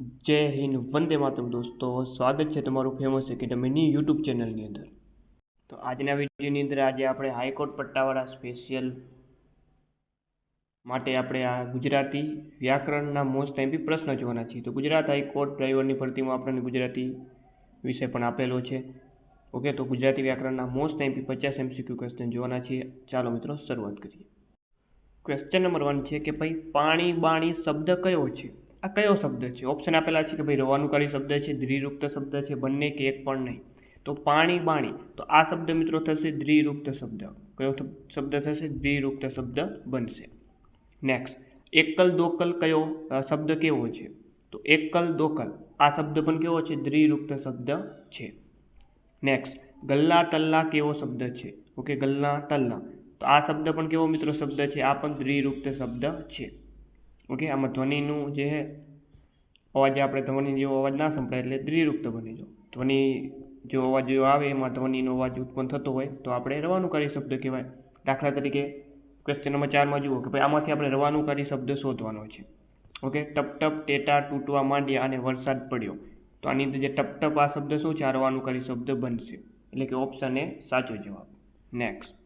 જય હિન્દ, વંદે માતરમ દોસ્તો. સ્વાગત છે તમારું ફેમસ એકેડમીની યુટ્યુબ ચેનલની અંદર. તો આજના વિડીયોની અંદર આજે આપણે હાઈકોર્ટ પટ્ટાવાળા સ્પેશિયલ માટે આપણે આ ગુજરાતી વ્યાકરણના મોસ્ટ એમપી પ્રશ્ન જોવાના છીએ. તો ગુજરાત હાઈકોર્ટ ડ્રાઈવરની ભરતીમાં આપણને ગુજરાતી વિષય પણ આપેલો છે. ઓકે, તો ગુજરાતી વ્યાકરણના મોસ્ટ એમપી પચાસ એમસીક્યુ ક્વેશ્ચન જોવાના છીએ. ચાલો મિત્રો, શરૂઆત કરીએ. ક્વેશ્ચન નંબર વન છે કે ભાઈ પાણી બાણી શબ્દ કયો છે? આ કયો શબ્દ છે? ઓપ્શન આપેલા છે કે ભાઈ રવાનુકારી શબ્દ છે દ્વિરૂક્ત શબ્દ છે, બંને કે એક પણ નહીં. તો પાણી બાણી. તો આ શબ્દ મિત્રો થશે દ્વિરૂક્ત શબ્દ. કયો શબ્દ થશે? દ્વિરૂક્ત શબ્દ બનશે. નેક્સ્ટ એકલ દોકલ કયો શબ્દ કેવો છે? તો એકલ દોકલ. આ શબ્દ પણ કેવો છે? દ્વિરૂક્ત શબ્દ છે. નેક્સ્ટ ગલ્લા તલ્લા કેવો શબ્દ છે? ઓકે, ગલ્લા તલ્લા. તો આ શબ્દ પણ કેવો મિત્રો શબ્દ છે? આ પણ દ્વિરૂક્ત શબ્દ છે. ઓકે? આમાં ધ્વનિનું જે અવાજ આપણે ધ્વનિ જેવો અવાજ ના સંભળાય એટલે દ્વિરુક્ત બની જો. ધ્વનિ જો અવાજ જો આવે એમાં ધ્વનિનો અવાજ ઉત્પન્ન થતો હોય, તો આપણે રવાનું કરી શબ્દ કહેવાય. દાખલા તરીકે ક્વેશ્ચન નંબર ચારમાં જુઓ કે ભાઈ આમાંથી આપણે રવાનું કરી શબ્દ શોધવાનો છે. ઓકે? ટપ ટપ, ટેટા તૂટવા માંડ્યા અને વરસાદ પડ્યો. તો આની અંદર જે ટપ ટપ આ શબ્દ શું છે? આ કરી શબ્દ બનશે. એટલે કે ઓપ્શન એ સાચો જવાબ. નેક્સ્ટ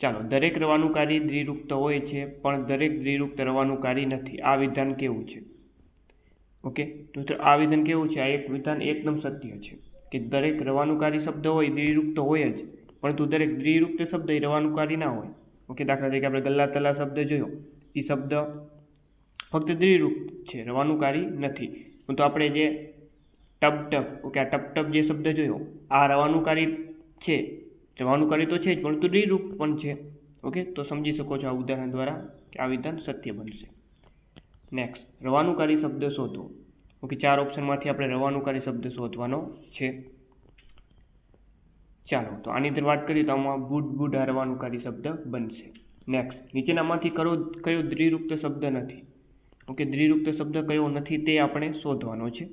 ચાલો, દરેક રવાનું કાર્ય દ્વિરૂક્ત હોય છે, પણ દરેક દ્વિરુક્ત રવાનું કાર્ય નથી. આ વિધાન કેવું છે? ઓકે, તો આ વિધાન કેવું છે? આ એક વિધાન એકદમ સત્ય છે કે દરેક રવાનું કાર્ય શબ્દ હોય દ્વિરૂક્ત હોય જ, પરંતુ દરેક દ્વિરૂક્ત શબ્દ એ રવાનું કાર્ય ના હોય. ઓકે, દાખલા તરીકે આપણે ગલ્લા તલ્લા શબ્દ જોયો. એ શબ્દ ફક્ત દ્વિરૂપ છે, રવાનું કાર્ય નથી. પરંતુ આપણે જે ટપ ટપ ઓકે, આ ટપ ટપ જે શબ્દ જોયો, આ રવાનું કાર્ય છે. રવાનુકારી તો છે જ પરંતુ દ્વિરૂપ પણ છે. ઓકે? તો સમજી શકો છો આ ઉદાહરણ દ્વારા કે આ વિધાન સત્ય બનશે. નેક્સ્ટ રવાનુકારી શબ્દ શોધો. ઓકે, ચાર ઓપ્શનમાંથી આપણે રવાનુકારી શબ્દ શોધવાનો છે. ચાલો, તો આની અંદર વાત કરીએ તો આમાં બુડ બુડ રવાનુકારી શબ્દ બનશે. નેક્સ્ટ નીચેનામાંથી કયો કયો દ્વિરૂક્ત શબ્દ નથી? ઓકે દ્વિરૂક્ત શબ્દ કયો નથી તે આપણે શોધવાનો છે.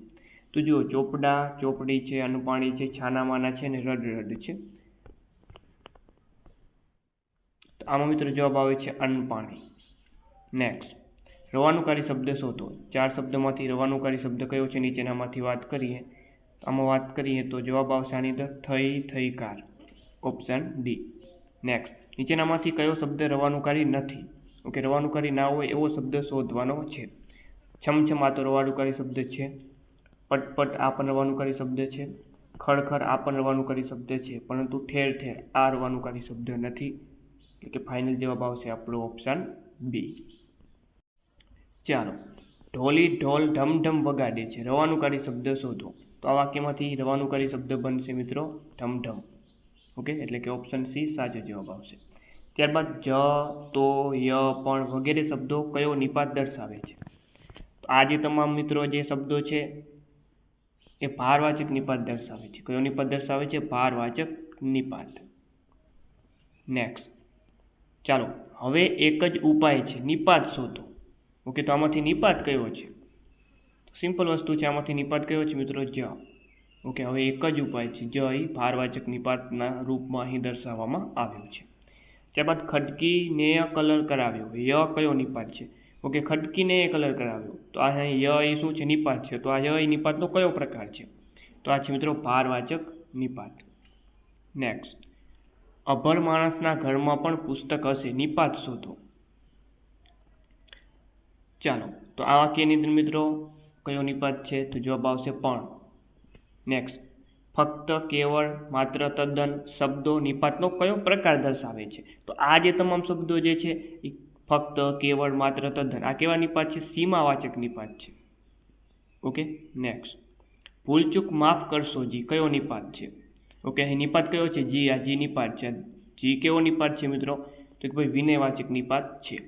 તો જુઓ, ચોપડા, ચોપડી છે, અનુપાણી છે, છાનામાના છે અને રડ રડ છે. તો આમાં મિત્રો જવાબ આવે છે અનપાણી નેક્સ્ટ રવાનુકારી શબ્દ શોધો. ચાર શબ્દમાંથી રવાનુકારી શબ્દ કયો છે? નીચેનામાંથી વાત કરીએ. આમાં વાત કરીએ તો જવાબ આવશે આની અંદર થઈ થઈ, કાર. ઓપ્શન ડી નેક્સ્ટ નીચેનામાંથી કયો શબ્દ રવાનુકારી નથી? ઓકે, રવાનુકારી ના હોય એવો શબ્દ શોધવાનો છે. છમછમ આ તો રવાનુકારી શબ્દ છે. પટપટ આ પણ રવાનુકારી શબ્દ છે. ખડખડ આ પણ રવાનુકારી શબ્દ છે. પરંતુ ઠેર ઠેર આ રવાનુકારી શબ્દ નથી. એટલે કે ફાઇનલ જવાબ આવશે આપણો ઓપ્શન બી ચાલો. ઢોલી ઢોલ ઢમઢમ વગાડે છે. રવાનુકારી શબ્દ શોધો. તો આ વાક્યમાંથી રવાનુકારી શબ્દ બનશે મિત્રો ઢમઢમ. ઓકે? એટલે કે ઓપ્શન સી સાચો જવાબ આવશે. ત્યારબાદ જ, તો, ય, પણ વગેરે શબ્દો કયો નિપાત દર્શાવે છે? તો આ જે તમામ મિત્રો જે શબ્દો છે, એ ભારવાચક નિપાત દર્શાવે છે. કયો નિપાત દર્શાવે છે? ભારવાચક નિપાત. નેક્સ્ટ ચાલો, હવે એક જ ઉપાય છે, નિપાત શોધો. ઓકે, તો આમાંથી નિપાત કયો છે? સિમ્પલ વસ્તુ છે, આમાંથી નિપાત કયો છે મિત્રો? જ. ઓકે, હવે એક જ ઉપાય છે જય ભારવાચક નિપાતના રૂપમાં અહીં દર્શાવવામાં આવ્યું છે. ત્યારબાદ ખડકીને કલર કરાવ્યો. ય કયો નિપાત છે? ઓકે ખડકીને કલર કરાવ્યો. તો આ ય એ શું છે? નિપાત છે. તો આ ય નિપાતનો કયો પ્રકાર છે? તો આ છે મિત્રો, ભારવાચક નિપાત. નેક્સ્ટ. અભર માણસના ઘરમાં પણ પુસ્તક હશે. નિપાત શોધો. ચાલો, તો આ વાક્યની અંદર મિત્રો કયો નિપાત છે? તો જવાબ આવશે પણ. નેક્સ્ટ ફક્ત, કેવળ, માત્ર, તદ્દન શબ્દો નિપાતનો કયો પ્રકાર દર્શાવે છે? તો આ જે તમામ શબ્દો જે છે, એ ફક્ત, કેવળ, માત્ર, તદ્દન, આ કેવા નિપાત છે? સીમાવાચક નિપાત છે. ઓકે નેક્સ્ટ ભૂલચૂક માફ કરશો જી. કયો નિપાત છે? ઓકે, અહીં નિપાત કયો છે? જી, આ જી નિપાત છે. જી કેવો નિપાત છે મિત્રો? તો કે ભાઈ વિનયવાચક નિપાત છે.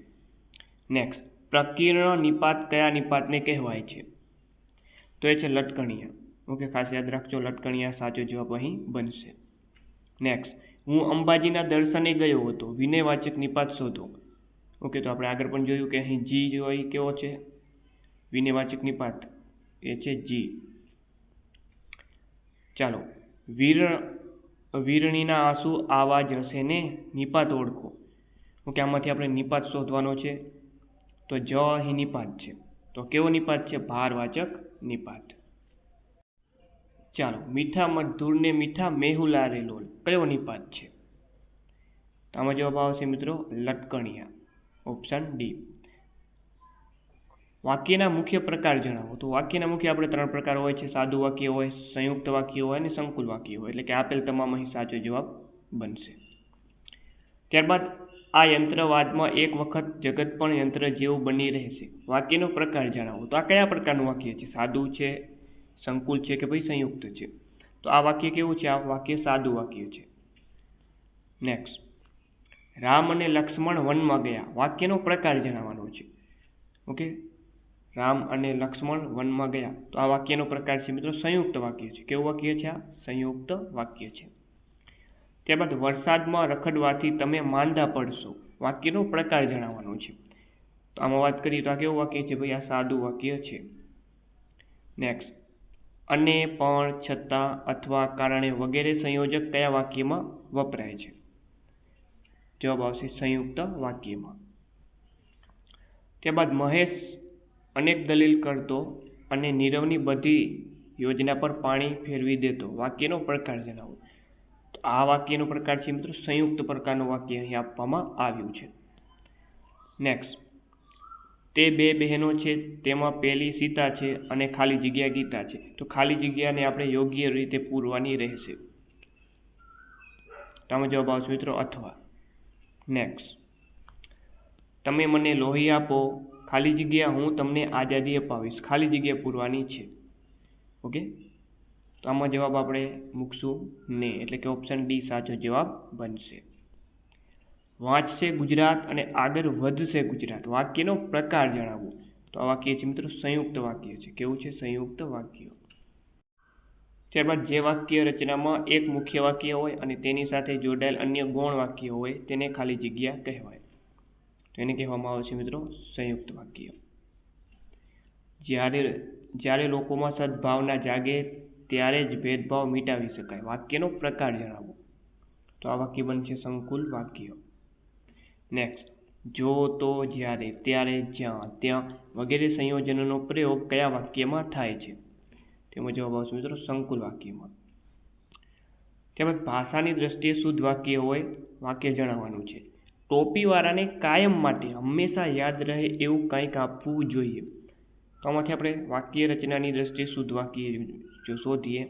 નેક્સ્ટ પ્રકીર્ણ નિપાત કયા નિપાતને કહેવાય છે? તો એ છે લટકણિયા. ઓકે, ખાસ યાદ રાખજો, લટકણિયા સાચો જવાબ અહીં બનશે. નેક્સ્ટ હું અંબાજીના દર્શને ગયો હતો. વિનયવાચક નિપાત શોધો. ઓકે, તો આપણે આગળ પણ જોયું કે અહીં જી જો કેવો છે? વિનયવાચક નિપાત એ છે જી. ચાલો વીર વીરણીના આંસુ આવા જ હશે ને? નિપાત ઓળખો. ઓકે, આમાંથી આપણે નિપાત શોધવાનો છે. તો જ અહીં નિપાત છે. તો કેવો નિપાત છે? ભારવાચક નિપાત. ચાલો, મીઠા મધુરને મીઠા મેહુલા રે લોલ. કયો નિપાત છે? આમાં જવાબ આવશે મિત્રો લટકણિયા. Option D. વાક્યના મુખ્ય પ્રકાર જણાવો. તો વાક્યના મુખ્ય આપણે ત્રણ પ્રકાર હોય છે. સાદું વાક્ય હોય, સંયુક્ત વાક્ય હોય અને સંકુલ વાક્ય હોય. એટલે કે આપેલ તમામ અહીં સાચો જવાબ બનશે. ત્યારબાદ આ યંત્રવાદમાં એક વખત જગત પણ યંત્ર જેવું બની રહેશે. વાક્યનો પ્રકાર જણાવો. તો આ કયા પ્રકારનું વાક્ય છે? સાદું છે, સંકુલ છે કે ભાઈ સંયુક્ત છે? તો આ વાક્ય કેવું છે? આ વાક્ય સાદું વાક્ય છે. નેક્સ્ટ રામ અને લક્ષ્મણ વનમાં ગયા. વાક્યનો પ્રકાર જણાવવાનો છે. ઓકે રામ અને લક્ષ્મણ વનમાં ગયા. તો આ વાક્યનો પ્રકાર છે મિત્રો સંયુક્ત વાક્ય છે. કેવું વાક્ય છે આ? સંયુક્ત વાક્ય છે. ત્યારબાદ વરસાદમાં રખડવાથી તમે માંદા પડશો. વાક્યનો પ્રકાર જણાવવાનો છે. તો આમાં વાત કરીએ તો આ કેવું વાક્ય છે ભાઈ? આ સાદું વાક્ય છે. નેક્સ્ટ અને પણ, છતાં અથવા કારણે વગેરે સંયોજક કયા વાક્યમાં વપરાય છે? જવાબ આવશે સંયુક્ત વાક્યમાં. ત્યારબાદ મહેશ અનેક દલીલ કરતો અને નીરવની બધી યોજના પર પાણી ફેરવી દેતો. વાક્યનો પ્રકાર જણાવો. તો આ વાક્યનો પ્રકાર છે મિત્રો, સંયુક્ત પ્રકારનું વાક્ય અહીં આપવામાં આવ્યું છે. નેક્સ્ટ તે બે બહેનો છે, તેમાં પહેલી સીતા છે અને ખાલી જગ્યા ગીતા છે. તો ખાલી જગ્યાને આપણે યોગ્ય રીતે પૂરવાની રહેશે. તમે જવાબ આવશે મિત્રો, અથવા. નેક્સ્ટ તમે મને લોહી આપો ખાલી જગ્યા હું તમને આઝાદી અપાવીશ. ખાલી જગ્યા પૂરવાની છે. ઓકે? તો આમાં જવાબ આપણે મૂકશું ને. એટલે કે ઓપ્શન ડી સાચો જવાબ બનશે. વાંચશે ગુજરાત અને આગળ વધશે ગુજરાત. વાક્યનો પ્રકાર જણાવો. તો આ વાક્ય છે મિત્રો સંયુક્ત વાક્ય છે. કેવું છે? સંયુક્ત વાક્ય. ત્યારબાદ જે વાક્ય રચનામાં એક મુખ્ય વાક્ય હોય અને તેની સાથે જોડાયેલ અન્ય ગૌણ વાક્ય હોય તેને ખાલી જગ્યા કહેવાય. તો એને કહેવામાં આવે છે મિત્રો સંયુક્ત વાક્ય. જ્યારે જ્યારે લોકોમાં સદભાવના જાગે ત્યારે જ ભેદભાવ મિટાવી શકાય. વાક્યનો પ્રકાર જણાવો. તો આ વાક્ય બનશે સંકુલ વાક્ય. નેક્સ્ટ જો તો જ્યારે, ત્યારે, જ્યાં, ત્યાં વગેરે સંયોજનોનો પ્રયોગ કયા વાક્યમાં થાય છે? તેમાં જવાબ આવશે મિત્રો સંકુલ વાક્યમાં. ત્યારબાદ ભાષાની દ્રષ્ટિએ શુદ્ધ વાક્ય હોય, વાક્ય જણાવવાનું છે. ટોપીવાળાને કાયમ માટે હંમેશા યાદ રહે એવું કંઈક આપવું જોઈએ. તો આમાંથી આપણે વાક્ય રચનાની દ્રષ્ટિએ શુદ્ધ વાક્ય જો શોધીએ,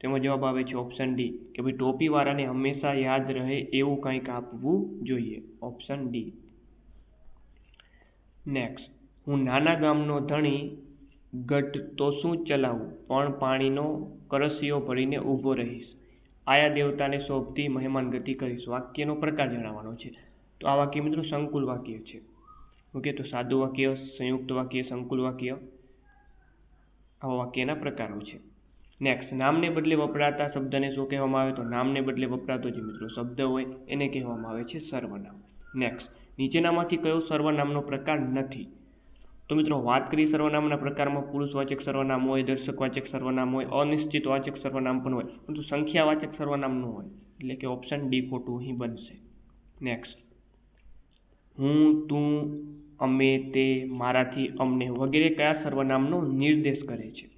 તેમાં જવાબ આવે છે ઓપ્શન ડી કે ભાઈ ટોપીવાળાને હંમેશા યાદ રહે એવું કંઈક આપવું જોઈએ. ઓપ્શન ડી નેક્સ્ટ હું નાના ગામનો ધણી, ગઢ તો શું ચલાવું? પણ પાણીનો કરસીઓ ભરીને ઊભો રહીશ. આયા દેવતાને શોભતી મહેમાન ગતિ કરીશ. વાક્યનો પ્રકાર જણાવવાનો છે. તો આ વાક્ય મિત્રો સંકુલ વાક્ય છે. ઓકે, તો સાદું વાક્ય, સંયુક્ત વાક્ય, સંકુલ વાક્ય, આવા વાક્યના પ્રકારો છે. નેક્સ્ટ નામને બદલે વપરાતા શબ્દને શું કહેવામાં આવે? તો નામને બદલે વપરાતો જે મિત્રો શબ્દ હોય, એને કહેવામાં આવે છે સર્વનામ. નેક્સ્ટ નીચેનામાંથી કયો સર્વનામનો પ્રકાર નથી? તો મિત્રો, વાત કરી સર્વનામના પ્રકારમાં પુરુષવાચક સર્વનામ હોય, દર્શકવાચક સર્વનામ હોય અનિશ્ચિત વાચક સર્વનામ પણ હોય. પરંતુ સંખ્યાવાચક સર્વનામ ન હોય, એટલે કે ઓપ્શન ડી ખોટું અહીં બનશે. નેક્સ્ટ હું, તું, અમે તે મારાથી અમને વગેરે કયા સર્વનામનો નિર્દેશ કરે છે?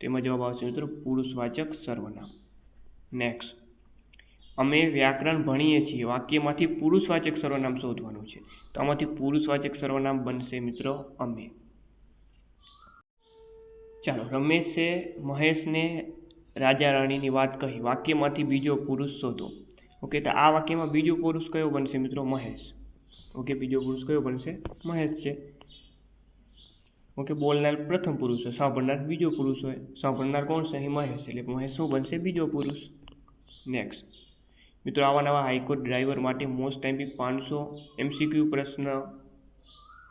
તેમાં જવાબ આવશે મિત્રો, પુરુષવાચક સર્વનામ. નેક્સ્ટ અમે વ્યાકરણ ભણીએ છીએ. વાક્યમાંથી પુરુષવાચક સર્વનામ શોધવાનું છે. તો આમાંથી પુરુષવાચક સર્વનામ બનશે મિત્રો, અમે. ચાલો, રમેશે મહેશને રાજા રાણીની વાત કહી. વાક્યમાંથી બીજો પુરુષ શોધો. ઓકે તો આ વાક્યમાં બીજો પુરુષ કયો બનશે મિત્રો? મહેશ. ઓકે, બીજો પુરુષ કયો બનશે મહેશ છે. ઓકે, બોલનાર પ્રથમ પુરુષ હોય, સાંભળનાર બીજો પુરુષ હોય. સાંભળનાર કોણ છે? અહીં મહેશ, એટલે મહેશ શું બનશે? બીજો પુરુષ. નેક્સ્ટ મિત્રો, આવા નવા હાઈકોર્ટ ડ્રાઈવર માટે મોસ્ટ ટાઈમ પાંચસો એમસીક્યુ પ્રશ્ન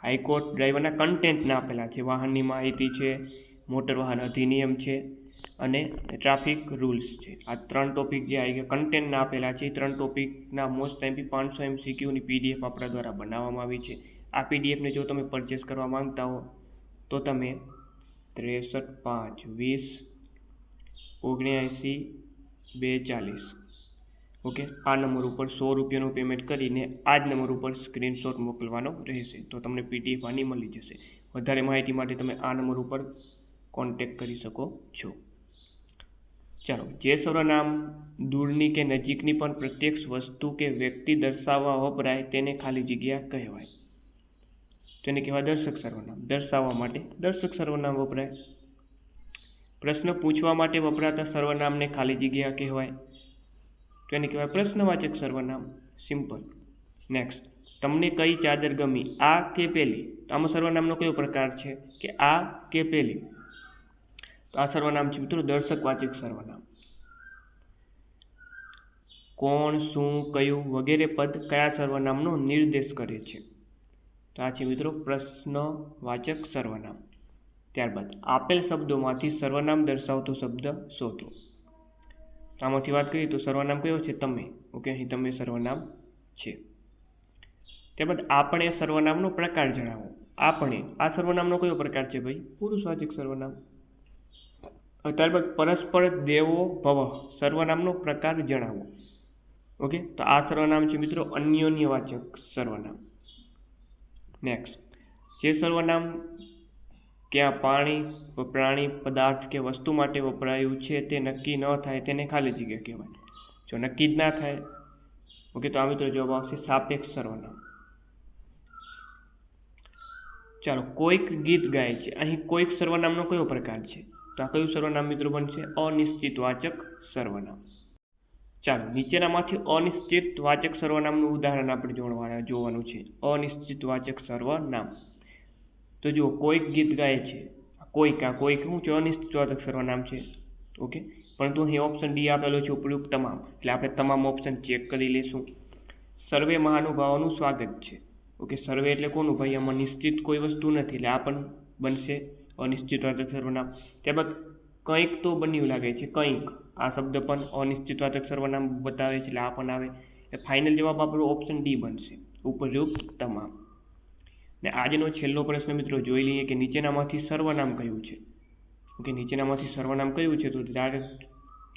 હાઈકોર્ટ ડ્રાઈવરના કન્ટેન્ટના આપેલા છે. વાહનની માહિતી છે, મોટર વાહન અધિનિયમ છે. અને ટ્રાફિક રૂલ્સ છે. આ ત્રણ ટોપિક જે આવી ગયા કન્ટેન્ટના આપેલા છે. એ ત્રણ ટોપિકના મોસ્ટ ટાઈમ પાંચસો એમસીક્યુની પીડીએફ આપણા દ્વારા બનાવવામાં આવી છે. આ પીડીએફને જો તમે પરચેસ કરવા માંગતા હો, તો તમે ત્રેસઠ પાંચ વીસ ઓગણ્યાએંસી બે ચાલીસ ઓકે? આ નંબર ઉપર સો રૂપિયાનું પેમેન્ટ કરીને આ જ નંબર ઉપર સ્ક્રીનશોટ મોકલવાનો રહેશે. તો તમને પીડીએફ આની મળી જશે. વધારે માહિતી માટે તમે આ નંબર ઉપર કોન્ટેક્ટ કરી શકો છો. ચાલો, જે સર્વનામ દૂરની કે નજીકની પણ પ્રત્યક્ષ વસ્તુ કે વ્યક્તિ દર્શાવવા વપરાય તેને ખાલી જગ્યા કહેવાય. તેને કહેવાય દર્શક સર્વનામ દર્શાવવા માટે દર્શક સર્વનામ વપરાય. પ્રશ્ન પૂછવા માટે વપરાતા સર્વનામને ખાલી જગ્યા કહેવાય. તો એને કહેવાય પ્રશ્નવાચક સર્વનામ સિમ્પલ. નેક્સ્ટ. તમને કઈ ચાદર ગમી? આ કે પેલી? આમાં સર્વનામનો કયો પ્રકાર છે? કે આ કે પેલી? તો આ સર્વનામ છે મિત્રો દર્શકવાચક સર્વનામ. કોણ, શું, કયું વગેરે પદ કયા સર્વનામનો નિર્દેશ કરે છે? તો આ છે મિત્રો પ્રશ્નવાચક સર્વનામ. ત્યારબાદ, આપેલ શબ્દોમાંથી સર્વનામ દર્શાવતો શબ્દ શોધો. આમાંથી વાત કરીએ તો સર્વનામ કયો છે? તમે. ઓકે, અહીં તમે સર્વનામ છે. ત્યારબાદ, આપણે સર્વનામનો પ્રકાર જણાવો. આપણે, આ સર્વનામનો કયો પ્રકાર છે ભાઈ? પુરુષવાચક સર્વનામ. ત્યારબાદ પરસ્પર દેવો ભવ સર્વનામનો પ્રકાર જણાવો. ઓકે? તો આ સર્વનામ છે મિત્રો અન્યોન્યવાચક સર્વનામ. નેક્સ્ટ જે સર્વનામ ક્યાં પાણી, પ્રાણી, પદાર્થ કે વસ્તુ માટે વપરાયું છે તે નક્કી ન થાય તેને ખાલી જગ્યા કહેવાય. જો નક્કી જ ના થાય, ઓકે, તો આ મિત્રો જવાબ આવશે સાપેક્ષ સર્વનામ. ચાલો, કોઈક ગીત ગાય છે. અહીં કોઈક સર્વનામનો કયો પ્રકાર છે? તો આ કયું સર્વનામ મિત્રો બનશે? અનિશ્ચિત વાચક સર્વનામ. ચાલો, નીચેનામાંથી અનિશ્ચિત વાચક સર્વનામનું ઉદાહરણ આપણે જોડવાના જોવાનું છે. અનિશ્ચિત વાચક સર્વનામ. તો જુઓ, કોઈક ગીત ગાય છે. કોઈક આ કોઈક શું છે? અનિશ્ચિત વાચક સર્વનામ છે. ઓકે? પરંતુ અહીં ઓપ્શન ડી આપેલો છે ઉપયુક્ત તમામ. એટલે આપણે તમામ ઓપ્શન ચેક કરી લઈશું. સર્વે મહાનુભાવોનું સ્વાગત છે. ઓકે? સર્વે એટલે કોનું? ભાઈ, આમાં નિશ્ચિત કોઈ વસ્તુ નથી. એટલે આ પણ બનશે અનિશ્ચિત વાચક સર્વનામ. ત્યારબાદ કંઈક તો બન્યું લાગે છે, કંઈક. આ શબ્દ પણ અનિશ્ચિત વાચક સર્વનામ બતાવે છે, એટલે આ પણ આવે. એટલે ફાઇનલ જવાબ આપણો ઓપ્શન ડી બનશે. ઉપયુક્ત તમામ. ને આજનો છેલ્લો પ્રશ્ન મિત્રો જોઈ લઈએ કે નીચેનામાંથી સર્વનામ કયું છે? ઓકે, નીચેનામાંથી સર્વનામ કયું છે? તો ત્યારે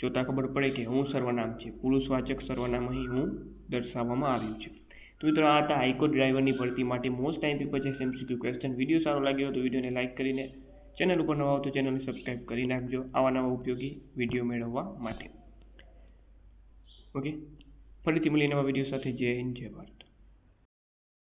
જોતાં ખબર પડે કે હું સર્વનામ છે. પુરુષવાચક સર્વનામ અહીં હું દર્શાવવામાં આવ્યું છે. તો મિત્રો, આ હતા હાઈકોર્ટ ડ્રાઈવરની ભરતી માટે મોસ્ટ ટાઈમ પચાસ એમસીક્યુ ક્વેશ્ચન વીડિયો સારો લાગ્યો તો વિડીયોને લાઇક કરીને ચેનલ ઉપર નવા હો તો ચેનલને સબસ્ક્રાઈબ કરી નાખજો. આવા નવા ઉપયોગી વીડિયો મેળવવા માટે. ઓકે ફરીથી મળીએ નવા વીડિયો સાથે. જય હિન્દ, જય ભારત.